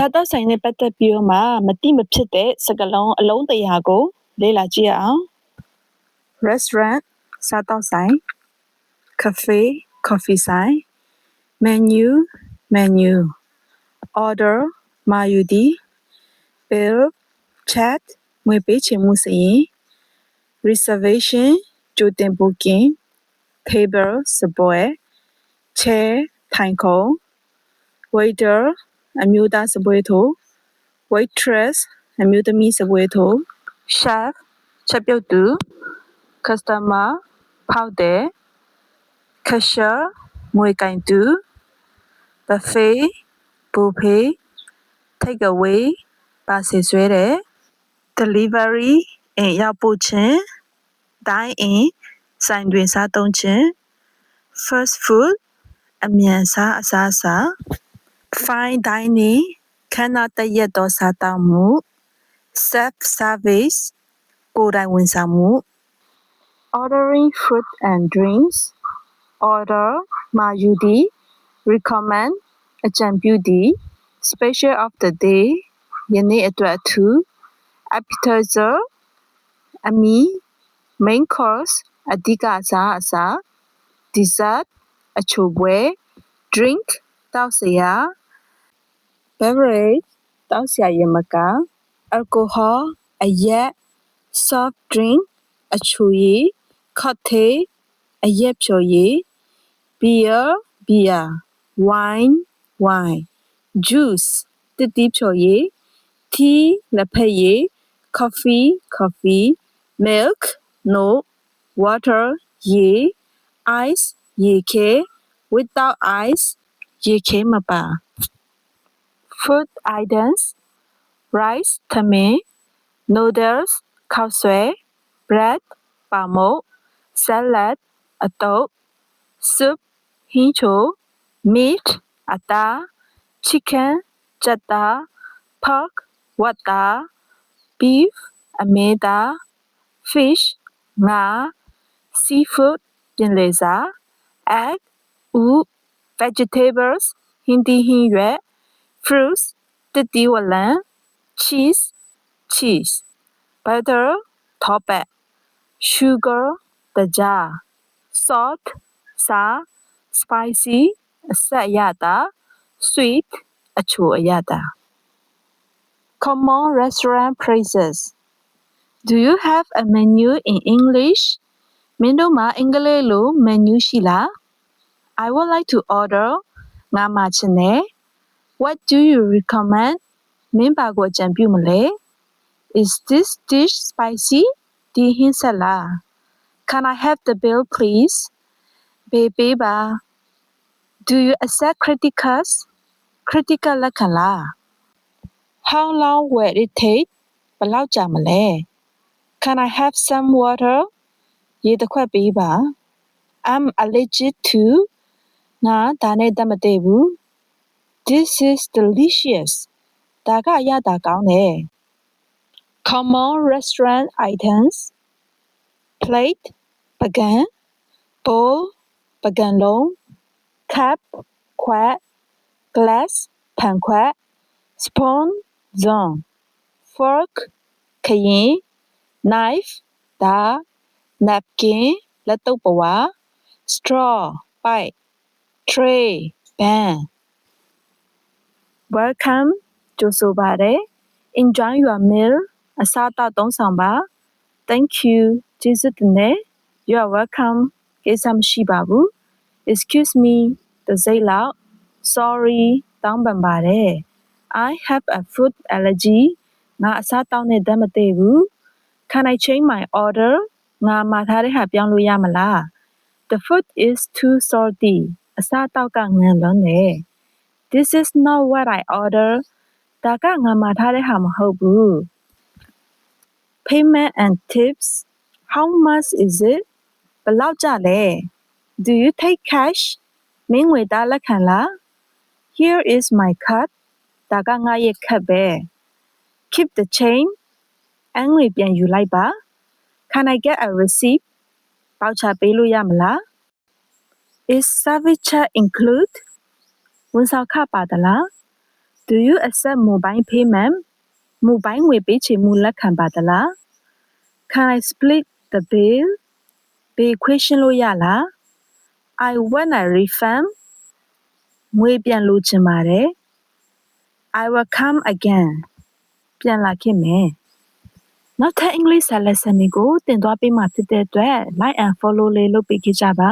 စားသောက်ဆိုင်နဲ့ပတ်သက်ပြီးတော့မှမတိမဖြစ်တဲ့စကားလုံးအလုံးတရာကိုလေ့လာကြည့်ရအောင် restaurant စားသောက်ဆိုင် cafe coffee ဆိုင် menu menu order မာယူသည် bill chat ငွေပေးချေမှုစာရင်း reservation ကြိုတင် booking table စပွဲ chair ထိုင်ခုံ waiter အမျိုးသားစပွဲထို waitress အမျိုးသမီးစပွဲထို chef ချက်ပြုတ်သူ customer ဖောက်တယ် cashier ငွေကင်သူ buffet ဘူဖေး take away ပါစေဆွဲတယ် delivery အိမ်ရောက်ပို့ခြင်း dine in ဆိုင်တွင်စားသုံးခြင်း fast food အမြန်စားအစားအစာ fine dining ခမ်းနားတက်ရက်သောစားသောက်မှု self service ကိုယ်တိုင်ဝန်ဆောင်မှု ordering food and drinks order မှာယူသည် recommend အကြံပြုသည် special of the day ယနေ့အတွက်အထူး appetizer အမီ main course အဓိကအစားအစာ dessert အချိုပွဲ drink တောက်စရာ beverage တောက်စရာယမကာ alcohol အရက် soft drink အချိုရည် cocktail အရက်ဖျော်ရည် beer beer wine wine juice တစ်သီးဖျော်ရည် tea လက်ဖက်ရည် coffee coffee milk milk water ရေ ice ရေခဲ without ice ရေခဲမပါ food items, rice, tame, noodles, kaosue, bread, bamok, salad, adobo, soup, hincho, meat, ata, chicken, jata, pork, wata, beef, ameda, fish, nga, seafood, jinleza, egg, u, vegetables, hindi hinyue, fruits သစ်သီးဝလံ cheese cheese butter ထောပတ် sugar တကြား salt ဆာ spicy အဆက်အရသာ sweet အချိုအရသာ common restaurant phrases do you have a menu in english မင်းတို့မှာအင်္ဂလိပ်လို menu ရှိလား i would like to order ငါမှာချင်တယ် what do you recommend မင်းပါကိုအကြံပြုမလဲ is this dish spicy ဒီဟင်းဆက်လား can i have the bill please ဘေးပေးပါ do you accept credit cards ခရစ်ကလက်ခံလား how long will it take ဘယ်လောက်ကြာမလဲ can i have some water ရေတစ်ခွက်ပေးပါ i'm allergic to ငါဒါနဲ့တတ်မတည့်ဘူး this is delicious. 다가야다가네. Common restaurant items: plate, baguette, bowl, baguette, cup, quart, glass, pan panquart, spoon, zone, fork, cayenne, knife, da, napkin, latopawa, straw, bite, tray, pan welcome ကြိုဆိုပါတယ် enjoy your meal အစားအသောက်သုံးဆောင်ပါ thank you ကျေးဇူးတင်တယ် you are welcome ကိစ္စမရှိပါဘူး excuse me တစ်စိတ်လောက် sorry တောင်းပန်ပါတယ် I have a food allergy ငါအစားတောက်နဲ့ဓာတ်မတည့်ဘူး Can I change my order ငါမှာထားတဲ့ဟာပြောင်းလို့ရမလား The food is too salty အစားတောက်ကငန်လွန်းတယ် This is not what I order ဒါကငါမှာထားတဲ့ဟာမဟုတ်ဘူး Payment and tips How much is it ဘယ်လောက်ကျလဲ Do you take cash မင်းငွေသားလက်ခံလား Here is my card ဒါကငါရဲ့ခက်ပဲ Keep the change အငွေပြန်ယူလိုက်ပါ Can I get a receipt ပေါချပေးလို့ရမလား Is service charge include ဝန်ဆောင်ခပါသလား Do you accept mobile payment? မိုဘိုင်းငွေပေးချေမှုလက်ခံပါသလား Can I split the bill? ဘေးခွေးရှင်းလို့ရလား I want a refund. ငွေပြန်လိုချင်ပါတယ် I will come again. ပြန်လာခဲ့မယ်နောက်ထပ် English lesson တွေကိုသင်သွားပေးမှာဖြစ်တဲ့အတွက် like and follow လေးလုပ်ပေးကြပါ